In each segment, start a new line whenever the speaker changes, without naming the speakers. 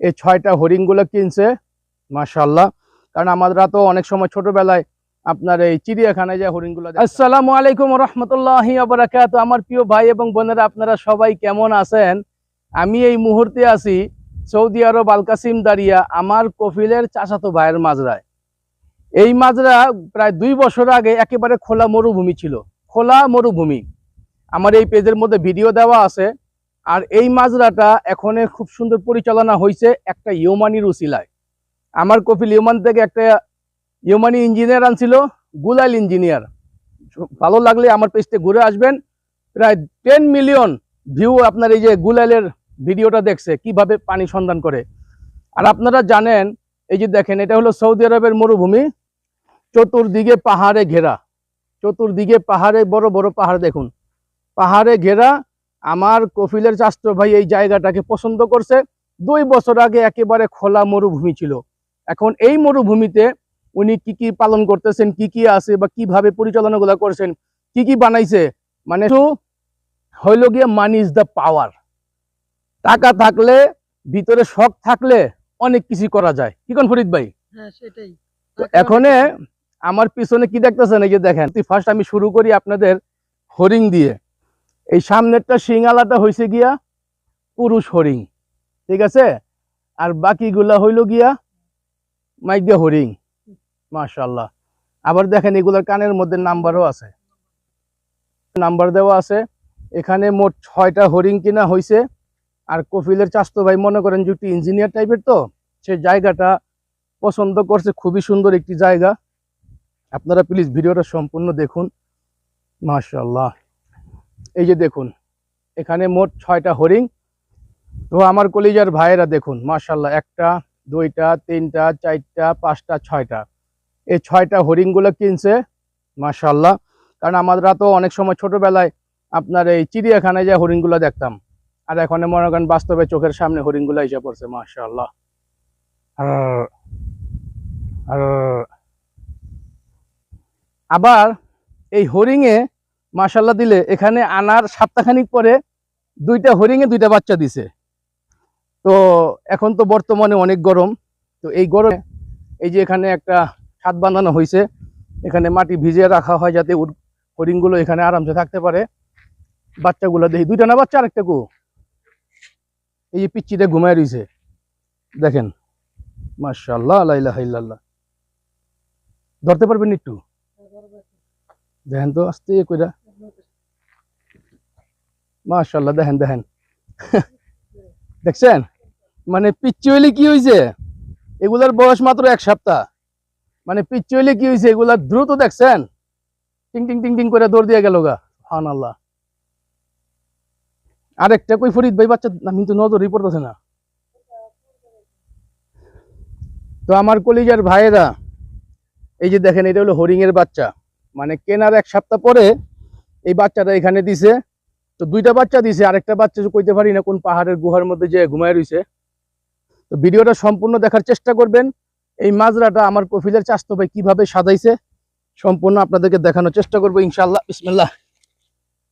এই ছয়টা হরিণগুলো কিনছে মাশাল্লাহ কারণ আমরা তো অনেক সময় ছোটবেলায় আপনার এই চিড়িয়াখানায় যে হরিণগুলো আসসালামু আলাইকুম রহমতুল্লাহ বারাকাত আমার প্রিয় ভাই এবং বোনেরা, আপনারা সবাই কেমন আছেন? আমি এই মুহূর্তে আছি সৌদি আরব আলকাসিম দাঁড়িয়া আমার কফিলের চাচাতো ভাইয়ের মাজরায়। এই মাজরা প্রায় দুই বছর আগে একেবারে খোলা মরুভূমি ছিল। খোলা মরুভূমি। আমার এই পেজের মধ্যে ভিডিও দেওয়া আছে। আর এই মাজরাটা এখন খুব সুন্দর পরিচালনা হয়েছে একটা ইউমানির উসিলায় আমার কপিল ইউমান থেকে একটা ইউমানি ইঞ্জিনিয়ার আনছিল গুলাল ইঞ্জিনিয়ার। ভালো লাগলে আমার পেজতে ঘুরে আসবেন। প্রায় টেন মিলিয়ন ভিউ আপনার এই যে গুলালের ভিডিওটা দেখছে, কীভাবে পানি সন্ধান করে। আর আপনারা জানেন, এই যে দেখেন, এটা হলো সৌদি আরবের মরুভূমি। চতুর্দিকে পাহাড়ে ঘেরা। চতুর্দিকে পাহাড়ে, বড় বড় পাহাড় দেখুন। পাহাড়ে ঘেরা আমার কফিলের চাস্ত্র ভাই এই জায়গাটাকে পছন্দ করছে। দুই বছর আগে একেবারে খোলা মরুভূমি ছিল। এখন এই মরুভূমিতে উনি কি কি পালন করতেছেন কি কি আছে বা কীভাবে পরিচালনাগুলো করছেন কি কি বানাইছে মানে হইল গিয়ে মানি ইজ দ্য পাওয়ার টাকা থাকলে ভিতরে শখ থাকলে অনেক কিছু করা যায়। কি কোন ফরিদ ভাই?
হ্যাঁ
এখানে আমার পিছনে কি দেখতেছেন? এই যে দেখেন ফার্স্ট আমি শুরু করি আপনাদের হরিং দিয়ে। এই সামনেরটা সিঙ্গালাটা হয়েছে গিয়া পুরুষ হরিং ঠিক আছে? আর বাকিগুলা হইল গিয়া মাইগ্যা হরিং মাশাল্লাহ আবার দেখেন এগুলার কানের মধ্যে নাম্বারও আছে। নাম্বার দেওয়া আছে, এখানে মোট ছয়টা হরিং কিনা হয়েছে আর কফিলের চাস্তো ভাই মনে করেন যে একটু ইঞ্জিনিয়ার টাইপের তো, সে জায়গাটা পছন্দ করছে, খুবই সুন্দর একটি জায়গা। আপনারা প্লিজ ভিডিওটা সম্পূর্ণ দেখুন মাশাল্লাহ এই যে দেখুন, এখানে মোট ছয়টা হরিং তো আমার কলিজার ভাইয়েরা দেখুন মাশাল্লাহ একটা, দুইটা, তিনটা, চারটা, পাঁচটা, ছয়টা। এই ছয়টা হরিণগুলো কিনছে মার্শাল্লাহ কারণ আমরা তো অনেক সময় ছোটবেলায় আপনার এই চিড়িয়াখানায় যে হরিণগুলো দেখতাম। আর এখন মনে করেন বাস্তবে চোখের সামনে হরিণগুলো এসে পড়ছে আর আবার এই হরিঙে মাশাল্লাহ দিলে এখানে আনার সপ্তাহখানিক পরে দুইটা হরিঙে দুইটা বাচ্চা দিছে। তো এখন তো বর্তমানে অনেক গরম, তো এই গরমে এই যে এখানে একটা ছাদ বাঁধানো হয়েছে এখানে মাটি ভিজিয়ে রাখা হয় যাতে হরিণগুলো এখানে আরামসে থাকতে পারে। বাচ্চাগুলো দেখি, দুইটা না বাচ্চা আরেকটা কু? এই যে পিচ্ছিটা ঘুমায় রয়েছে দেখেন মাশাল্লাহ আল্লাহ ধরতে পারবেন একটু? দেখেন তো, আস্তে কইরা। মাশাল্লাহ দেখেন দেখেন। দেখছেন? মানে পিচ্ছি হইলে কি হয়েছে এগুলার বয়স মাত্র এক সপ্তাহ। মানে পিচ্ছি হইলে কি হয়েছে এগুলার দ্রুত দেখছেন? টিং টিং টিং টিং করে দৌড় দিয়ে গেল গা। হান আল্লাহ আরেকটা কই ফরিদ ভাই? বাচ্চা আমি তো নজর রিপোর্ট আছে না। তো আমার কলিজার ভাইয়েরা, এই যে দেখেন, এটা হলো হরিং এর বাচ্চা। মানে কেনার এক সপ্তাহ পরে এই বাচ্চাটা এখানে দিছে। তো দুইটা বাচ্চা দিছে, আরেকটা বাচ্চা কইতে পারি না কোন পাহাড়ের গুহার মধ্যে যে ঘুমায় রইছে। তো ভিডিওটা সম্পূর্ণ দেখার চেষ্টা করবেন। এই মাজরাটা আমার কফিলের চাস্তো ভাই কীভাবে সাজাইছে, সম্পূর্ণ আপনাদেরকে দেখানোর চেষ্টা করব ইনশাল্লাহ বিসমিল্লাহ।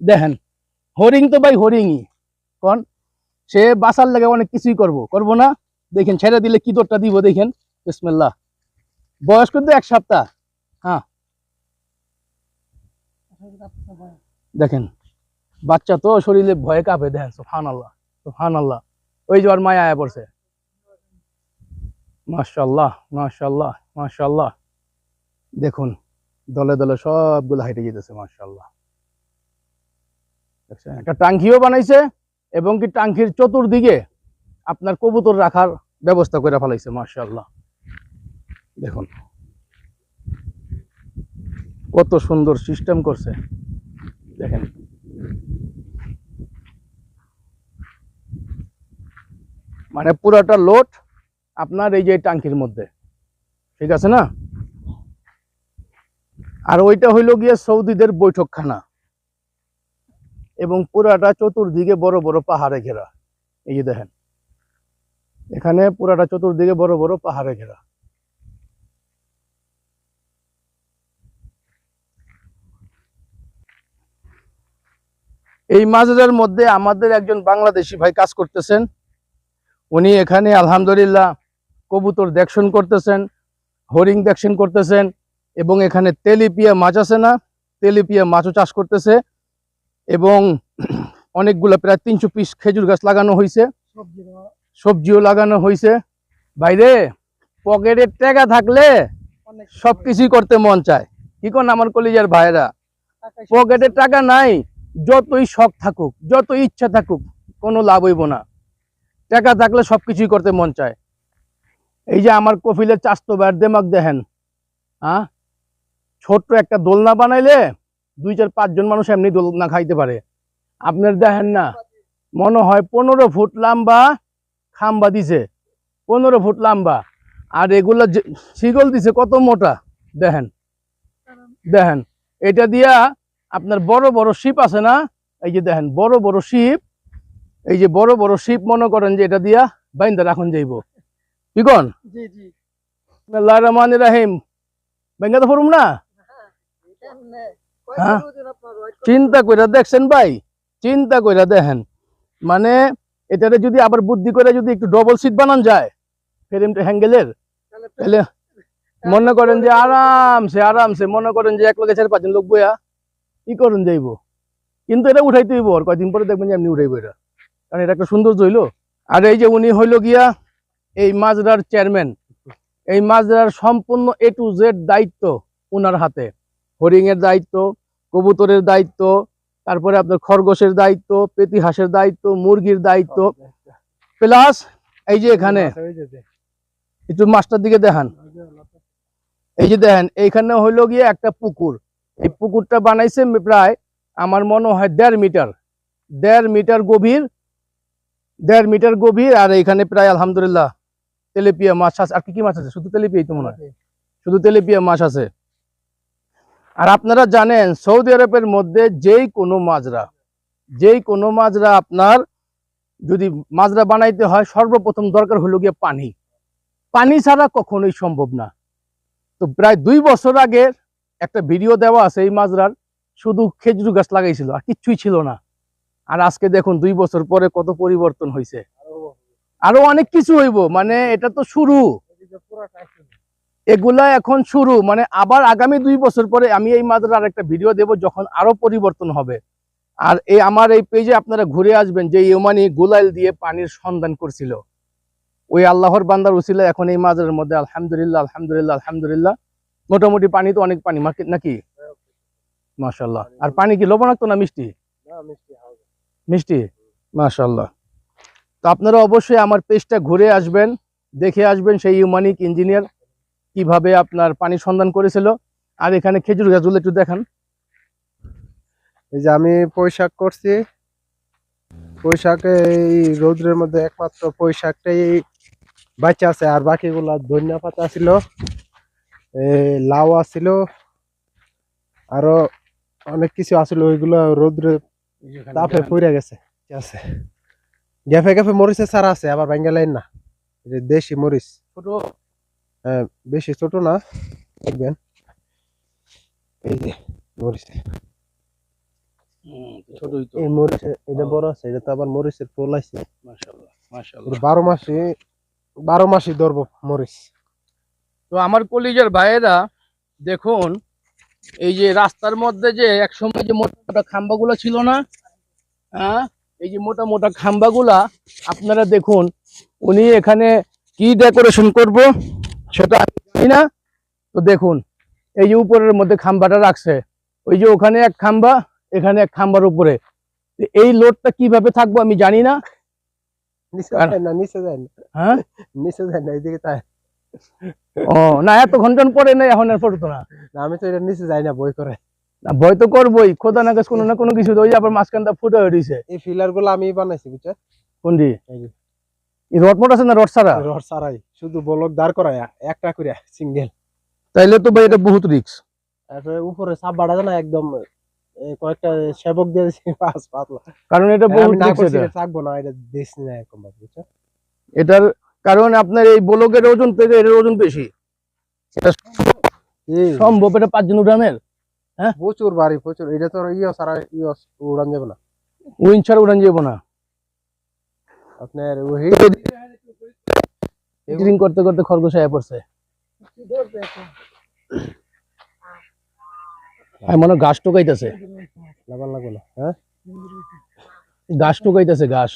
দেখেন, হরিং তো ভাই হরিংই। কন? সে বাসার লাগে অনেক কিছুই করব। করব না, দেখেন, ছেড়ে দিলে কি দরটা দিব দেখেন। বিসমিল্লাহ। বয়স কিন্তু এক সপ্তাহ। হ্যাঁ। দেখেন বাচ্চা তো শরীরে ভয়ে কাঁপে, দেখেন সুফান আল্লাহ সুফান আল্লাহ ওই যে ওর মায়া আয়া পড়ছে। মাশাল্লাহ মাশাল্লাহ মাশাল্লাহ দেখুন, দলে দলে সবগুলো হাইটে যেতেছে মাশাল্লাহ দেখছেন? একটা টাঙ্কিও বানাইছে এবং কি টাঙ্কির চতুর্দিকে আপনার কবুতর রাখার ব্যবস্থা করে ফেলাইছে মাশাল্লাহ দেখুন, কত সুন্দর সিস্টেম করছে। দেখেন মানে পুরাটা লোড আপনার এই যে টাঙ্কির মধ্যে। ঠিক আছে না? আর ওইটা হইল গিয়ে সৌদিদের বৈঠকখানা। এবং পুরাটা চতুর্দিকে বড় বড় পাহাড়ে ঘেরা। এই যে দেখেন। এখানে পুরাটা চতুর্দিকে বড় বড় পাহাড়ে ঘেরা। এই মাজরের মধ্যে আমাদের একজন বাংলাদেশি ভাই কাজ করতেছেন। উনি এখানে আলহামদুলিল্লাহ কবুতর দেখশন করতেছেন হরিং দেখশন করতেছেন এবং এখানে তেলিপিয়া মাছ আছে না, তেলিপিয়া মাছও চাষ করতেছে এবং অনেকগুলো প্রায় তিনশো পিস খেজুর গাছ লাগানো হয়েছে সবজিও লাগানো হয়েছে বাইরে পকেটের টাকা থাকলে সবকিছুই করতে মন চায়। কি কোন আমার কলিজার ভাইরা পকেটে টাকা নাই, যতই শখ থাকুক যত ইচ্ছা থাকুক, কোনো লাভ হইব না। টাকা থাকলে সবকিছুই করতে মন চায়। এই যে আমার কফিলের চাস্তো ব্যাট দেমাক দেখেন হ্যাঁ? ছোট্ট একটা দোলনা বানাইলে দুই চার পাঁচজন মানুষ এমনি দোলনা খাইতে পারে। আপনার দেখেন না, মনে হয় পনেরো ফুট লম্বা খাম্বা দিছে, পনেরো ফুট লম্বা। আর এগুলো শিকল দিছে কত মোটা, দেখেন দেখেন। এটা দিয়া আপনার বড় বড় শিপ আছে না? এই যে দেখেন, বড় বড় শিপ এই যে বড় বড় শিপ মনে করেন যে এটা দিয়া বাইন্দা রাখুন যাইব। কি কন?
জি জি।
আল্লাহ রহমান রাহিম। বেঙ্গাতে ফরুম না? হ্যাঁ? চিন্তা কইরা দেখছেন ভাই চিন্তা কইরা দেখেন। মানে এটারে যদি আবার বুদ্ধি করে যদি একটু ডবল সিট বানান যায় ফ্রেমটা হ্যাঙ্গেলের তাহলে মনে করেন যে আরামসে আরামসে মনে করেন যে এক লোকে চার পাঁচজন লোক বইয়া কি করুন যাইব। কিন্তু এটা উঠাইতে হইব আর কয়দিন পরে দেখবেন যে এমনি উঠাইব এটা। কারণ এটা একটা সৌন্দর্য হইল। আর এই যে উনি হইল গিয়া এই মাজরার চেয়ারম্যান এই মাজরার সম্পূর্ণ এ টু জেড দায়িত্ব উনার হাতে। হরিং এর দায়িত্ব, কবুতরের দায়িত্ব, তারপরে আপনার খরগোশের দায়িত্ব, পেতি হাঁসের দায়িত্ব, মুরগির দায়িত্ব। প্লাস এই যে এখানে একটু মাস্টার দিকে দেখান। এই যে দেখেন, এইখানে হইল গিয়ে একটা পুকুর। এই পুকুরটা বানাইছে প্রায়, আমার মনে হয় দেড় মিটার। দেড় মিটার গভীর দেড় মিটার গভীর আর এখানে প্রায় আলহামদুলিল্লাহ তেলেপিয়া মাছ আছে। আর কি কি মাছ আছে? শুধু তেলেপিয়াই তো মনে হয়? শুধু তেলেপিয়া মাছ আছে। আর আপনারা জানেন সৌদি আরবের মধ্যে যেই কোনো মাজরা যেই কোনো মাজরা আপনার যদি মাজরা বানাইতে হয় সর্বপ্রথম দরকার হলো গিয়ে পানি। পানি ছাড়া কখনোই সম্ভব না। তো প্রায় দুই বছর আগের একটা ভিডিও দেওয়া আছে এই মাজরার। শুধু খেজুর গাছ লাগাইছিল আর কিচ্ছুই ছিল না। আর আজকে দেখুন দুই বছর পরে কত পরিবর্তন হয়েছে আরও অনেক কিছু হইব মানে এটা তো শুরু। এগুলা এখন শুরু মানে আবার আগামী দুই বছর পরে আমি এই মাদ্রার আরেকটা ভিডিও দেব যখন আরও পরিবর্তন হবে। আর এই আমার এই পেজে আপনারা ঘুরে আসবেন যে ইউমানি গুলাইল দিয়ে পানির সন্ধান করছিল। ওই আল্লাহর বান্দার উসিলা এখন এই মাজারের মধ্যে আলহামদুলিল্লাহ আলহামদুলিল্লাহ আলহামদুলিল্লাহ। মোটামুটি পানি তো অনেক পানি নাকি? মাশাল্লাহ আর পানি কি লবণাক্ত না মিষ্টি? মিষ্টি? মাশাল্লাহ তো আপনারা অবশ্যই আমার পেজটা ঘুরে আসবেন, দেখে আসবেন সেই ইউমানিক ইঞ্জিনিয়ার কীভাবে আপনার পানি সন্ধান করেছিল। আর এখানে খেজুর গাছগুলো একটু দেখান।
এই যে আমি পোশাক করছি। পোশাকে এই রৌদ্রের মধ্যে একমাত্র পোশাকটাই বাচ্চা আছে, আর বাকিগুলা ধনিয়া পাতা ছিল লাউ আছিল, আরও অনেক কিছু আছিল, ওইগুলো রৌদ্রে তাপে গেছে আছে? গ্যাফে গ্যাফে মরিচের সারা আছে আবার বেঙ্গালাইন না। যে দেশি মরিচ।
ছোট?
হ্যাঁ বেশি ছোট না দেখবেন। এই যে মরিচ। এই মরিচ এটা বড় আছে এটা তো আবার মরিচের ফুল আছে। বারো মাসে বারো মাসই ধরবো মরিচ।
তো আমার কলিজার ভাইয়েরা দেখুন এই যে রাস্তার মধ্যে যে একসময় যে মোটা মোটা খাম্বাগুলো ছিল না হ্যাঁ? এই যে মোটা মোটা খাম্বাগুলা আপনারা দেখুন উনি এখানে কি ডেকোরেশন করব সেটা আমি জানি না। তো দেখুন এই যে উপরের মধ্যে খাম্বাটা রাখছে ওই যে ওখানে এক খাম্বা এখানে এক খাম্বার উপরে। এই লোডটা কীভাবে থাকব আমি জানি না।
নিচে যায় না নিচে যায় না
হ্যাঁ?
নিচে যায় না এইদিকে তাই।
ও না এত ঘণ্টা পরে না এখন আর পড়তো না।
আমি তো এটা নিচে যাই না বই করে।
না ভয় তো করবোই খোদা না কোনো না কোনো কিছু ওই আবার মাঝখানটা ফুটে হয়ে রয়েছে
এই ফিলারগুলো আমি বানাইছি বুঝছ?
কোনটি?
এই
রড মোট আছে না রড ছাড়া?
রড সারাই শুধু বলক দাঁড় করায় একটা করে সিঙ্গেল।
তাইলে তো ভাই এটা বহুত রিক্স
উপরে সাপ বাড়া না একদম কয়েকটা সেবক দিয়ে পাঁচ পাতলা।
কারণ এটা বহুত রিক্স এটা।
থাকব না এটা দেশ না এরকম বুঝছ?
এটার কারণ আপনার এই বলকের ওজন থেকে এটার ওজন বেশি। এটা সম্ভব এটা পাঁচজন উড়ানের?
প্রচুর বাড়ি প্রচুর। এটা তো ইয়ে সারা ইয়ে উড়ান যাবে না।
উইন ছাড়া উড়ান যাব না।
আপনার
ড্রিং করতে করতে খরগোশ আয়া পড়ছে। আমি মনে হয় ঘাস টুকাইতেছে
লাগান লাগবে না হ্যাঁ?
ঘাস টুকাইতেছে ঘাস।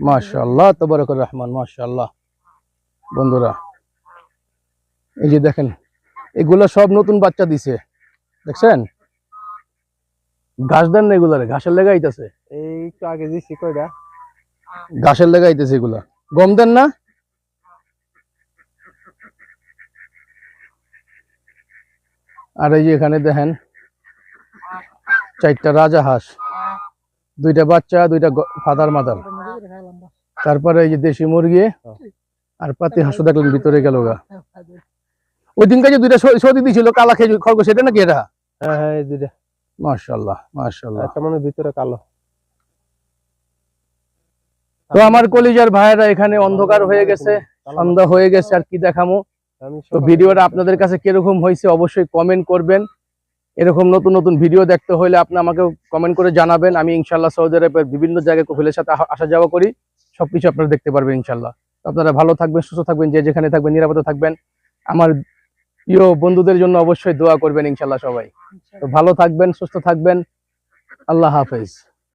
মাশাআল্লাহ তবরকর রহমান মাশাআল্লাহ। বন্ধুরা এই যে দেখেন এগুলো সব নতুন বাচ্চা দিছে দেখছেন? ঘাস দেন না এগুলারে ঘাসের লেগে আইতাছে।
এই একটু আগে দিছি কয়টা?
ঘাসের লেগে আইতেছে এগুলা। গম দেন না? আর এই যে এখানে দেখেন চারটা রাজা হাঁস। দুইটা বাচ্চা দুইটা ফাদার মাদার। তারপরে এই যে দেশি মুরগি আর পাতি হাঁসও দেখলেন ভিতরে গেল গা। ওই দিনকে যে দুইটা স- সর্দি দিছিল কালা খেজুর খরগোশ এটা নাকি এটা?
হ্যাঁ হ্যাঁ দুইটা।
মাশাল্লাহ মাশাল্লাহ।
একটা মনে ভিতরে কালো।
তো আমার কলিজার ভাইয়েরা এখানে অন্ধকার হয়ে গেছে সন্ধ্যা হয়ে গেছে আর কি দেখামো? তো ভিডিওটা আপনাদের কাছে কীরকম হয়েছে অবশ্যই কমেন্ট করবেন। এরকম নতুন নতুন ভিডিও দেখতে হলে আপনি আমাকে কমেন্ট করে জানাবেন। আমি ইনশাল্লাহ সৌদি আরবের বিভিন্ন জায়গায় কপিলের সাথে আসা যাওয়া করি। সবকিছু আপনারা দেখতে পারবেন ইনশাল্লাহ আপনারা ভালো থাকবেন, সুস্থ থাকবেন, যে যেখানে থাকবেন, নিরাপদে থাকবেন। আমার প্রিয় বন্ধুদের জন্য অবশ্যই দোয়া করবেন ইনশাল্লাহ সবাই। তো ভালো থাকবেন, সুস্থ থাকবেন। আল্লাহ হাফেজ।